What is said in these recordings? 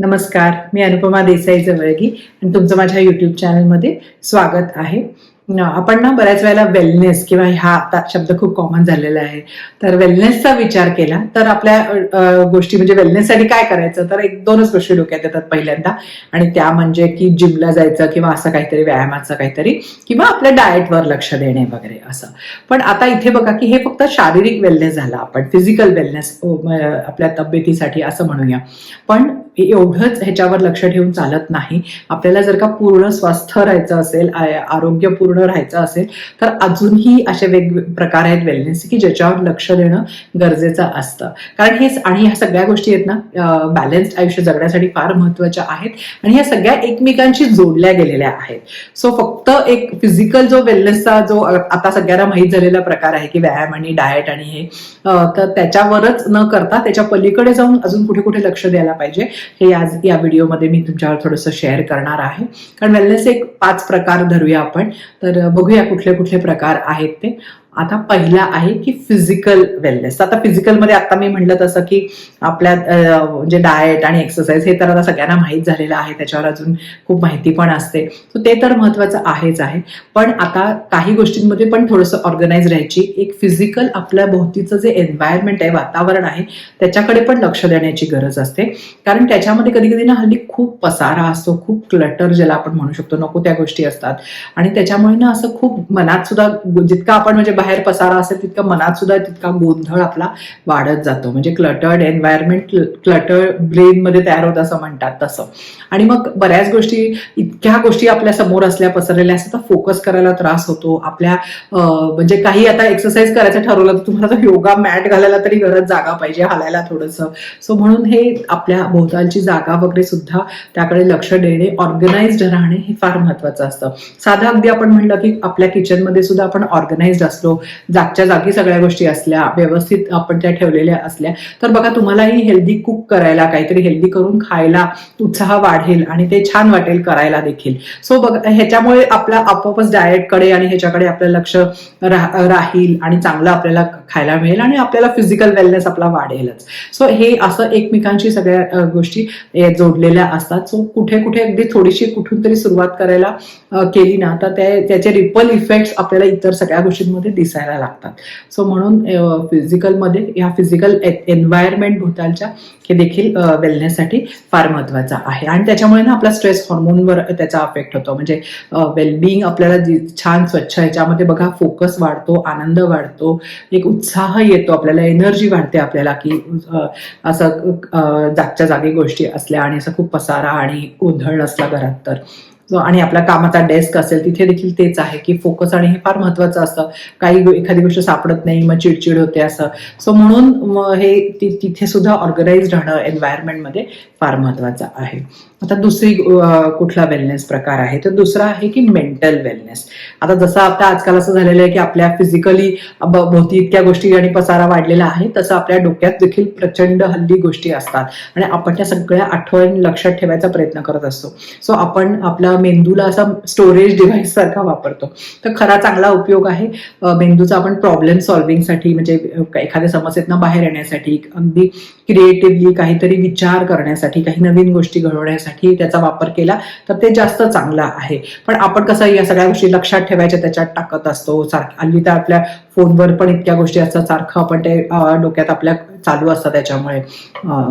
नमस्कार मी अनुपमा देसाई जवळगी आणि तुमचं माझ्या यूट्यूब चॅनलमध्ये स्वागत आहे. आपण ना बऱ्याच वेळेला वेलनेस किंवा हा आता शब्द खूप कॉमन झालेला आहे. तर वेलनेसचा विचार केला तर आपल्या गोष्टी म्हणजे वेलनेससाठी काय करायचं? तर एक दोनच गोष्टी डोक्यात येतात पहिल्यांदा. आणि त्या म्हणजे की जिमला जायचं किंवा असं काहीतरी व्यायामाचं काहीतरी किंवा आपल्या डाएटवर लक्ष देणे वगैरे असं. पण आता इथे बघा की हे फक्त शारीरिक वेलनेस झाला आपण. फिजिकल वेलनेस आपल्या तब्येतीसाठी असं म्हणूया. पण एवढंच ह्याच्यावर लक्ष ठेवून चालत नाही. आपल्याला जर का पूर्ण स्वस्थ राहायचं असेल आरोग्यपूर्ण पूर्ण राहायचं असेल तर अजूनही असे वेग प्रकार आहेत वेलनेस की ज्याच्यावर लक्ष देणं गरजेचं असतं. कारण हे आणि ह्या सगळ्या गोष्टी आहेत ना बॅलन्स्ड आयुष्य जगण्यासाठी फार महत्त्वाच्या आहेत आणि ह्या सगळ्या एकमेकांशी जोडल्या गेलेल्या आहेत. सो फक्त एक फिजिकल जो वेलनेसचा जो आता सगळ्यांना माहीत झालेला प्रकार आहे की व्यायाम आणि डाएट आणि हे तर त्याच्यावरच न करता त्याच्या पलीकडे जाऊन अजून कुठे कुठे लक्ष द्यायला पाहिजे हे आज या व्हिडिओमध्ये मी तुमच्यावर थोडंसं शेअर करणार आहे. कारण वेलनेस एक पाच प्रकार धरूया आपण. तर तर बघूया कुठले कुठले प्रकार आहेत ते. आता पहिला आहे की फिजिकल वेलनेस आता फिजिकलमध्ये आता मी म्हटलं तसं की आपल्या म्हणजे डाएट आणि एक्सरसाइज हे तर आता सगळ्यांना माहीत झालेलं आहे त्याच्यावर अजून खूप माहिती पण असते. सो ते तर महत्वाचं आहेच आहे. पण आता काही गोष्टींमध्ये पण थोडंसं ऑर्गनाईज राहायची. एक फिजिकल आपल्या भोवतीचं जे एन्व्हायरमेंट आहे वातावरण आहे त्याच्याकडे पण लक्ष देण्याची गरज असते. कारण त्याच्यामध्ये कधी कधी ना हल्ली खूप पसारा असतो खूप क्लटर ज्याला आपण म्हणू शकतो. नको त्या गोष्टी असतात. आणि त्याच्यामुळे ना असं खूप मनात सुद्धा जितका आपण म्हणजे बाहेर पसारा असेल तितका मनात सुद्धा तितका गोंधळ आपला वाढत जातो. म्हणजे क्लटर्ड एन्व्हायरमेंट क्लटर ब्रेन मध्ये तयार होत असं म्हणतात तसं. आणि मग बऱ्याच गोष्टी इतक्या गोष्टी आपल्यासमोर असल्या पसरलेल्या असतात तर फोकस करायला त्रास होतो. आपल्या म्हणजे काही आता एक्सरसाइज करायचं ठरवलं तर तुम्हाला तर योगा मॅट घालायला तरी गरज जागा पाहिजे हालायला थोडंसं. सो म्हणून हे आपल्या भोवतालची जागा वगैरे सुद्धा त्याकडे लक्ष देणे ऑर्गनाइज्ड राहणे हे फार महत्वाचं असतं. साधं अगदी आपण म्हणलं की आपल्या किचनमध्ये सुद्धा आपण ऑर्गनाइज्ड असलो जागच्या जागी सगळ्या गोष्टी असल्या व्यवस्थित आपण त्या ठेवलेल्या असल्या तर बघा तुम्हालाही हेल्दी कुक करायला काहीतरी हेल्दी करून खायला उत्साह वाढेल आणि ते छान वाटेल करायला देखील. सो बघ ह्याच्यामुळे आपला आपोआपच डाएटकडे आणि ह्याच्याकडे आपलं लक्ष राहील आणि चांगलं आपल्याला खायला मिळेल आणि आपल्याला फिजिकल वेलनेस आपला वाढेलच. सो हे असं एकमेकांशी सगळ्या गोष्टी जोडलेल्या असतात. सो कुठे कुठे अगदी थोडीशी कुठून तरी सुरुवात करायला केली ना तर ते त्याचे रिपल इफेक्ट्स आपल्याला इतर सगळ्या गोष्टींमध्ये दिसायला लागतात. सो म्हणून फिजिकलमध्ये ह्या फिजिकल एन्व्हायरमेंट भोवतालच्या हे देखील वेलनेससाठी फार महत्वाचं आहे. आणि त्याच्यामुळे ना आपला स्ट्रेस हॉर्मोनवर त्याचा अफेक्ट होतो. म्हणजे वेलबिईंग आपल्याला जी छान स्वच्छ ह्याच्यामध्ये बघा फोकस वाढतो आनंद वाढतो एक उत्साह येतो आपल्याला एनर्जी वाढते आपल्याला की असं जागच्या जागी गोष्टी असल्या आणि असं खूप पसारा आणि गोंधळ असला घरात तर. आणि आपल्या कामाचा डेस्क असेल तिथे देखील तेच आहे की फोकस आणि हे फार महत्वाचं असतं. काही एखादी गोष्ट सापडत नाही मग चिडचिड होते असं. सो म्हणून हे तिथे सुद्धा ऑर्गनाइज राहणं एन्व्हायरमेंटमध्ये फार महत्वाचं आहे. आता दुसरी कुठला वेलनेस प्रकार आहे? तर दुसरा आहे की मेंटल वेलनेस आता जसं आता आजकाल असं झालेलं आहे की आपल्या फिजिकली भोवती इतक्या गोष्टी आणि पसारा वाढलेला आहे तसं आपल्या डोक्यात देखील प्रचंड हल्ली गोष्टी असतात. आणि आपण त्या सगळ्या आठवणी लक्षात ठेवायचा प्रयत्न करत असतो. सो आपण आपल्या मेंदूला असा स्टोरेज डिव्हाइस सारखा वापरतो. तर खरा चांगला उपयोग आहे मेंदूचा आपण प्रॉब्लेम सॉल्व्हिंगसाठी म्हणजे एखाद्या समस्येतनं बाहेर येण्यासाठी अगदी क्रिएटिव्हली काहीतरी विचार करण्यासाठी काही नवीन गोष्टी घडवण्यासाठी त्याचा वापर केला तर ते जास्त चांगलं आहे. पण आपण कसं या सगळ्या गोष्टी लक्षात ठेवायच्या त्याच्यात टाकत असतो. सारखं हल्ली तर आपल्या फोनवर पण इतक्या गोष्टी असतात. सारखं आपण ते डोक्यात आपल्या चालू असतात त्याच्यामुळे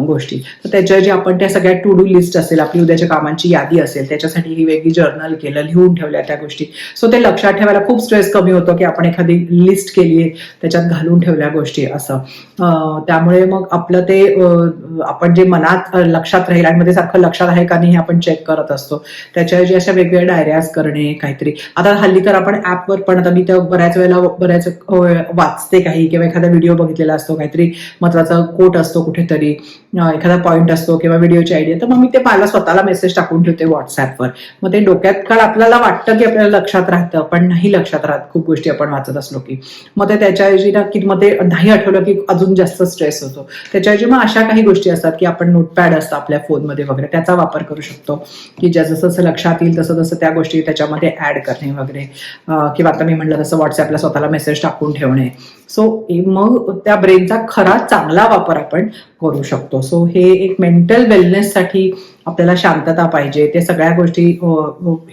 गोष्टी. तर त्याच्याऐवजी आपण त्या सगळ्या टू डू लिस्ट असेल आपली उद्याच्या कामांची यादी असेल त्याच्यासाठी ही वेगळी जर्नल केलं लिहून ठेवल्या त्या गोष्टी. सो ते लक्षात ठेवायला खूप स्ट्रेस कमी होतो की आपण एखादी लिस्ट केली आहे त्याच्यात घालून ठेवल्या गोष्टी असं. त्यामुळे मग आपलं ते आपण जे मनात लक्षात राहील आणि मध्ये सारखं लक्षात आहे का नाही हे आपण चेक करत असतो. त्याच्याऐवजी अशा वेगवेगळ्या डायऱ्याज करणे काहीतरी. आता हल्ली तर आपण ऍपवर पण आता मी तर बऱ्याच वेळेला बऱ्याच वाचते काही किंवा एखादा व्हिडिओ बघितलेला असतो काहीतरी. महत्त्वाचा कोट असतो कुठेतरी एखादा पॉईंट असतो किंवा व्हिडिओची आयडिया तर मग मी ते मला स्वतःला मेसेज टाकून ठेवते व्हॉट्सअपवर मग ते डोक्यात काळ आपल्याला वाटतं की आपल्याला लक्षात राहतं पण नाही लक्षात राहत. खूप गोष्टी आपण वाचत असलो की. मग ते त्याच्याऐवजी ना की मग ते नाही आठवलं की अजून जास्त स्ट्रेस होतो. त्याच्याऐवजी मग अशा काही गोष्टी असतात की आपण नोटपॅड असतं आपल्या फोनमध्ये वगैरे त्याचा वापर करू शकतो. की ज्या जसं जसं लक्षात येईल तसं तसं त्या गोष्टी त्याच्यामध्ये ऍड करणे वगैरे. किंवा आता मी म्हटलं तसं व्हॉट्सअपला स्वतःला मेसेज टाकून ठेवणे. सो मग त्या ब्रेनचा खरा चांगला वापर आपण करू शकतो. सो हे एक मेंटल वेलनेससाठी आपल्याला शांतता पाहिजे ते सगळ्या गोष्टी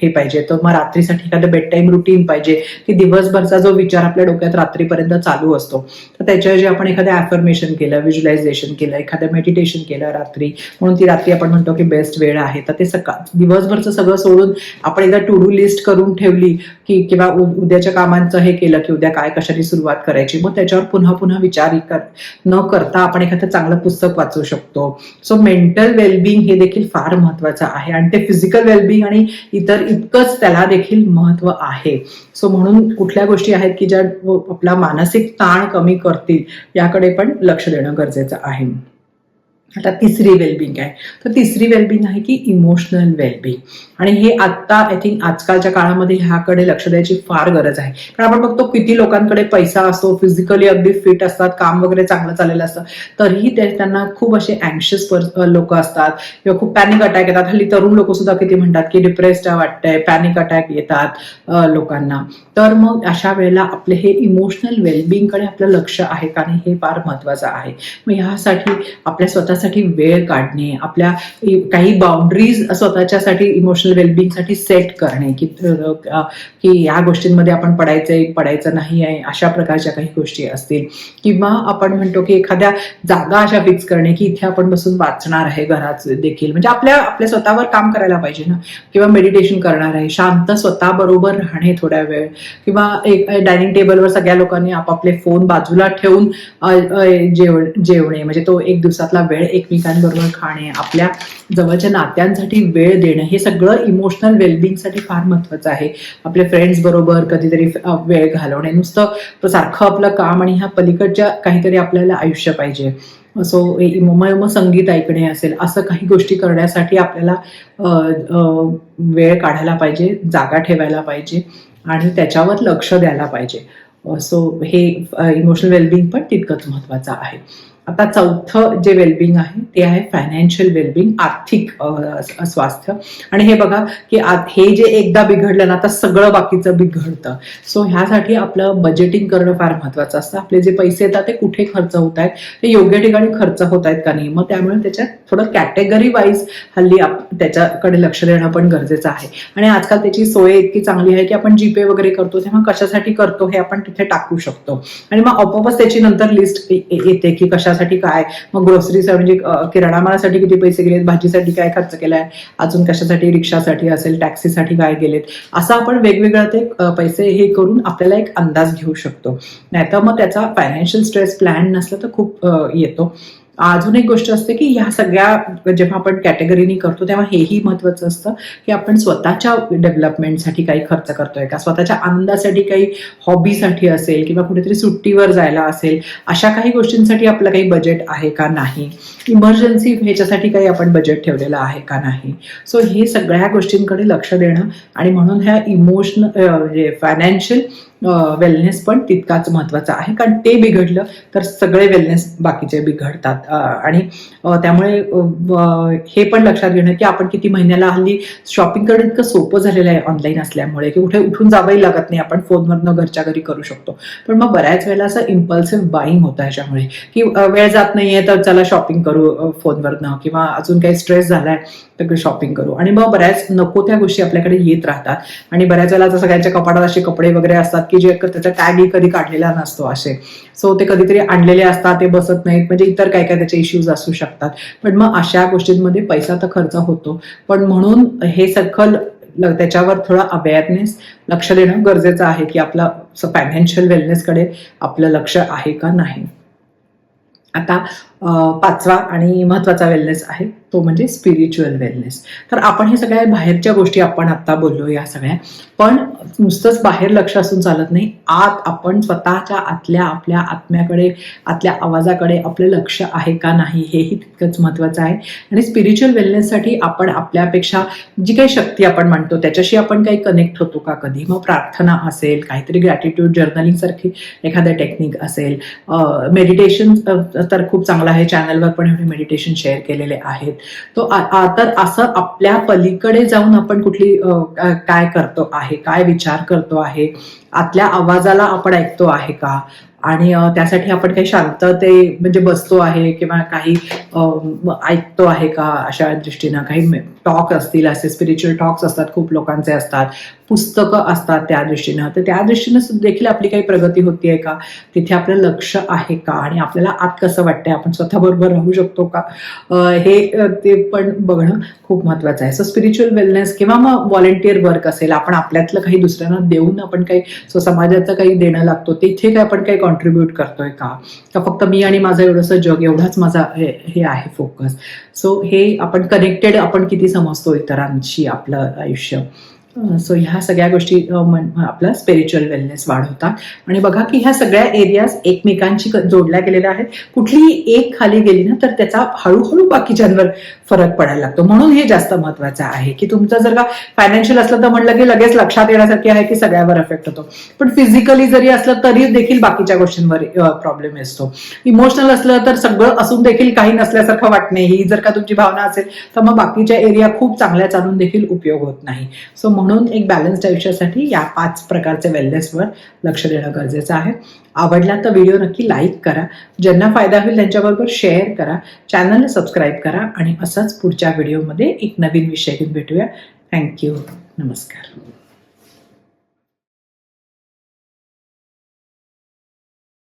हे पाहिजे. तर मग रात्रीसाठी एखादं बेड टाईम रुटीन पाहिजे की दिवसभरचा जो विचार आपल्या डोक्यात रात्रीपर्यंत चालू असतो. तर त्याच्याऐवजी आपण एखादं ॲफर्मेशन केलं व्हिज्युलायझेशन केलं एखादं मेडिटेशन केलं रात्री. म्हणून ती रात्री आपण म्हणतो की बेस्ट वेळ आहे. तर ते सकाळ दिवसभरचं सगळं सोडून आपण एकदा टू डू लिस्ट करून ठेवली की किंवा उद्याच्या कामांचं हे केलं की उद्या काय कशाची सुरुवात करायची मग त्याच्यावर पुन्हा पुन्हा विचार कर न करता आपण एखादं चांगलं पुस्तक वाचू शकतो. सो मेंटल वेलबिंग हे देखील फार महत्वाचं आहे. आणि ते फिजिकल वेलबिंग आणि इतर इतकंच त्याला देखील महत्त्व आहे. सो म्हणून कुठल्या गोष्टी आहेत की ज्या आपला मानसिक ताण कमी करतील याकडे पण लक्ष देणं गरजेचं आहे. आता तिसरी वेलबिंग आहे. तर तिसरी वेलबिंग आहे की इमोशनल वेलबिंग आणि हे आत्ता आय थिंक आजकालच्या काळामध्ये ह्याकडे लक्ष द्यायची फार गरज आहे. कारण आपण बघतो किती लोकांकडे पैसा असतो फिजिकली अगदी फिट असतात काम वगैरे चांगलं चाललेलं असतं. तरीही ते त्यांना खूप असे अँक्शियस लोक असतात. किंवा खूप पॅनिक अटॅक येतात. हल्ली तरुण लोक सुद्धा किती म्हणतात की डिप्रेस्ड वाटतंय पॅनिक अटॅक येतात लोकांना. तर मग अशा वेळेला आपले हे इमोशनल वेलबिंगकडे आपलं लक्ष आहे का? हे फार महत्वाचं आहे. मग ह्यासाठी आपल्या स्वतःसाठी वेळ काढणे आपल्या काही बाउंड्रीज स्वतःच्यासाठी इमोशनल वेलबिंगसाठी सेट करणे की की ह्या गोष्टींमध्ये आपण पडायचंय पडायचं नाही आहे अशा प्रकारच्या काही गोष्टी असतील. किंवा आपण म्हणतो की एखाद्या जागा अशा फिक्स करणे की इथे आपण बसून वाचणार आहे घरात देखील. म्हणजे आपल्या आपल्या स्वतःवर काम करायला पाहिजे ना. किंवा मेडिटेशन करणार आहे शांत स्वतःबरोबर राहणे थोड्या वेळ. किंवा एक डायनिंग टेबलवर सगळ्या लोकांनी आपापले फोन बाजूला ठेवून जेवण जेव जेवणे. म्हणजे तो एक दिवसातला वेळ एकमेकांबरोबर खाणे आपल्या जवळच्या नात्यांसाठी वेळ देणं हे सगळं इमोशनल वेलबिंगसाठी फार महत्वाचं आहे. आपल्या फ्रेंड्स बरोबर कधीतरी वेळ घालवणे. नुसतं सारखं आपलं काम आणि ह्या पलीकडच्या काहीतरी आपल्याला आयुष्य पाहिजे. सो मग संगीत ऐकणे असेल असं काही गोष्टी करण्यासाठी आपल्याला वेळ काढायला पाहिजे जागा ठेवायला पाहिजे आणि त्याच्यावर लक्ष द्यायला पाहिजे. सो हे इमोशनल वेलबिंग पण तितकंच महत्वाचं आहे. आता चौथं जे वेलबिंग आहे ते आहे फायनान्शियल वेलबिंग आर्थिक स्वास्थ्य. आणि हे बघा की हे जे एकदा बिघडलं ना आता सगळं बाकीचं बिघडतं. सो ह्यासाठी आपलं बजेटिंग करणं फार महत्वाचं असतं. आपले जे पैसे येतात ते कुठे खर्च होत आहेत? ते योग्य ठिकाणी खर्च होत आहेत का नाही? मग त्यामुळे त्याच्यात थोडं कॅटेगरी वाईज हल्ली आप त्याच्याकडे लक्ष देणं पण गरजेचं आहे. आणि आजकाल त्याची सोय इतकी चांगली आहे की आपण जीपे वगैरे करतो तेव्हा कशासाठी करतो हे आपण तिथे टाकू शकतो. आणि मग आपोआपच त्याची नंतर लिस्ट येते की कशा कशासाठी काय? मग ग्रोसरीचा म्हणजे किराणा मालासाठी किती पैसे गेलेत? भाजीसाठी काय खर्च केलाय? अजून कशासाठी? रिक्षासाठी असेल टॅक्सीसाठी काय गेलेत? असं आपण वेगवेगळ्या ते पैसे हे करून आपल्याला एक अंदाज घेऊ शकतो. नाहीतर मग त्याचा फायनान्शियल स्ट्रेस प्लॅन नसला तर खूप येतो. अजून एक गोष्ट असते की ह्या सगळ्या जेव्हा आपण कॅटेगरीनी करतो तेव्हा हेही महत्वाचं असतं की आपण स्वतःच्या डेव्हलपमेंटसाठी काही खर्च करतोय का? स्वतःच्या आनंदासाठी काही हॉबीसाठी असेल किंवा कुठेतरी सुट्टीवर जायला असेल अशा काही गोष्टींसाठी आपलं काही बजेट आहे का नाही? इमर्जन्सी ह्याच्यासाठी काही आपण बजेट ठेवलेलं आहे का नाही? सो हे सगळ्या गोष्टींकडे लक्ष देणं आणि म्हणून ह्या इमोशनल म्हणजे फायनान्शियल वेलनेस पण तितकाच महत्त्वाचा आहे. कारण ते बिघडलं तर सगळे वेलनेस बाकीचे बिघडतात. आणि त्यामुळे हे पण लक्षात घेणं की आपण किती महिन्याला हल्ली शॉपिंग करणं इतकं सोपं झालेलं आहे ऑनलाईन असल्यामुळे की कुठे उठून जावंही लागत नाही. आपण फोनवरनं घरच्या घरी करू शकतो. पण मग बऱ्याच वेळेला असं इम्पल्सिव्ह बाईंग होतं ह्याच्यामुळे की वेळ जात नाहीये तर चला शॉपिंग करू फोनवरनं किंवा अजून काही स्ट्रेस झालाय तर शॉपिंग करू. आणि मग बऱ्याच नको त्या गोष्टी आपल्याकडे येत राहतात. आणि बऱ्याच वेळेला जसं सगळ्यांच्या कपाटात असे कपडे वगैरे असतात की जे त्याचा टॅगही कधी काढलेला नसतो असे. सो ते कधीतरी आणलेले असतात ते बसत नाहीत. म्हणजे इतर काय काय त्याचे इश्यूज असू शकतात. पण मग अशा गोष्टींमध्ये पैसा तर खर्च होतो. पण म्हणून हे सखल त्याच्यावर थोडा अवेअरनेस लक्ष देणं गरजेचं आहे की आपला फायनान्शियल वेलनेसकडे आपलं लक्ष आहे का नाही. आता पाचवा आणि महत्त्वाचा वेलनेस आहे. तो म्हणजे स्पिरिच्युअल वेलनेस तर आपण हे सगळ्या बाहेरच्या गोष्टी आपण आत्ता बोललो या सगळ्या. पण नुसतंच बाहेर लक्ष असून चालत नाही. आत आपण स्वतःच्या आतल्या आपल्या आत्म्याकडे आतल्या आवाजाकडे आपलं लक्ष आहे का नाही हेही तितकंच महत्त्वाचं आहे. आणि स्पिरिच्युअल वेलनेससाठी आपण आपल्यापेक्षा जी काही शक्ती आपण मांडतो त्याच्याशी आपण काही कनेक्ट होतो का कधी? मग प्रार्थना असेल काहीतरी ग्रॅटिट्यूड जर्नलिंग सारखी एखादं टेक्निक असेल. मेडिटेशन तर खूप चांगलं आहे. चॅनलवर पण एवढे मेडिटेशन शेअर केलेले आहेत. तो तर असं आपल्या पलीकडे जाऊन आपण कुठली काय करतो आहे काय विचार करतो आहे आतल्या आवाजाला आपण ऐकतो आहे का? आणि त्यासाठी आपण काही शांतते म्हणजे बसतो आहे किंवा काही ऐकतो आहे का? अशा दृष्टीनं काही टॉक असतील असे स्पिरिच्युअल टॉक्स असतात खूप लोकांचे असतात. पुस्तकं असतात त्या दृष्टीनं. तर त्या दृष्टीनं देखील आपली काही प्रगती होतीये का? तिथे आपलं लक्ष आहे का? आणि आपल्याला आत कसं वाटतंय? आपण स्वतःबरोबर राहू शकतो का? हे ते पण बघणं खूप महत्वाचं आहे. सो स्पिरिच्युअल वेलनेस किंवा मग व्हॉलेंटिअर वर्क असेल आपण आपल्यातलं काही दुसऱ्यांना देऊन आपण काही सो समाजाचं काही देणं लागतो तिथे काय आपण काही कॉन्ट्रीब्यूट करतोय का? का फक्त मी आणि माझं एवढंसं जग एवढाच माझा हे हे आहे फोकस सो हे आपण कनेक्टेड आपण किती समजतो इतरांशी आपलं आयुष्य? सो ह्या सगळ्या गोष्टी आपला स्पिरिच्युअल वेलनेस वाढवतात. आणि बघा की ह्या सगळ्या एरियाज एकमेकांशी जोडल्या गेलेल्या आहेत. कुठलीही एक खाली गेली ना तर त्याचा हळूहळू बाकीच्यांवर फरक पडायला लागतो. म्हणून हे जास्त महत्वाचं आहे की तुमचं जर का फायनान्शियल असलं तर म्हणलं की लगेच लक्षात येण्यासारखे आहे की सगळ्यावर अफेक्ट होतो. पण फिजिकली जरी असलं तरी देखील बाकीच्या गोष्टींवर प्रॉब्लेम असतो. इमोशनल असलं तर सगळं असून देखील काही नसल्यासारखं वाटणे ही जर का तुमची भावना असेल तर मग बाकीच्या एरिया खूप चांगल्या चालून देखील उपयोग होत नाही. सो म्हणून एक बॅलन्स्ड आयुष्यासाठी या पाच प्रकारचे वेलनेसवर लक्ष देणं गरजेचं आहे. आवडला तर व्हिडिओ नक्की लाईक करा. ज्यांना फायदा होईल त्यांच्याबरोबर शेअर करा. चॅनलला सबस्क्राईब करा आणि असंच पुढच्या व्हिडिओमध्ये एक नवीन विषय घेऊन भेटूया. थँक्यू नमस्कार.